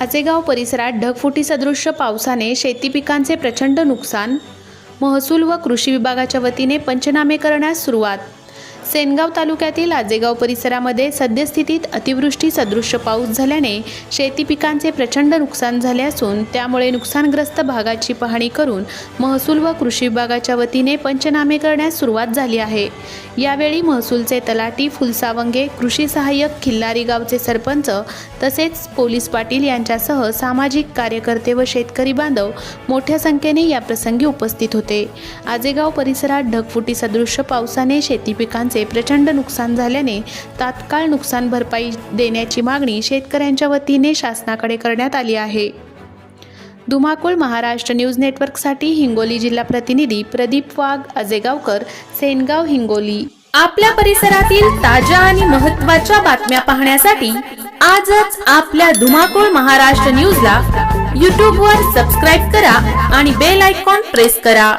आचेगाव परिसरात ढगफुटी सदृश्य पावसाने शेती पिकांचे प्रचंड नुकसान महसूल व कृषी विभागाच्या वतीने पंचनामे करण्यास सुरुवात. सेनगाव तालुक्यातील आजेगाव परिसरामध्ये सद्यस्थितीत अतिवृष्टी सदृश्य पाऊस झाल्याने शेती पिकांचे प्रचंड नुकसान झाले असून त्यामुळे नुकसानग्रस्त भागाची पाहणी करून महसूल व कृषी विभागाच्या वतीने पंचनामे करण्यास सुरुवात झाली आहे. यावेळी महसूलचे तलाटी फुलसावंगे कृषी सहाय्यक खिल्लारी गावचे सरपंच तसेच पोलीस पाटील यांच्यासह सामाजिक कार्यकर्ते व शेतकरी बांधव मोठ्या संख्येने या प्रसंगी उपस्थित होते. आजेगाव परिसरात ढगफुटी सदृश्य पावसाने शेती पिकांचे प्रचंड नुकसान झाल्याने तात्काळ नुकसान भरपाई देण्याची मागणी शेतकऱ्यांच्या वतीने शासनाकडे करण्यात आली आहे. धुमाकूळ महाराष्ट्र न्यूज नेटवर्कसाठी हिंगोली जिल्हा प्रतिनिधी प्रदीप वाघ अजेगावकर सेनगाव हिंगोली. आपल्या परिसरातील ताज्या आणि महत्त्वाच्या बातम्या पाहण्यासाठी आजच आपल्या धुमाकूळ महाराष्ट्र न्यूजला यूट्यूबवर सबस्क्राईब करा आणि बेल आयकॉन प्रेस करा.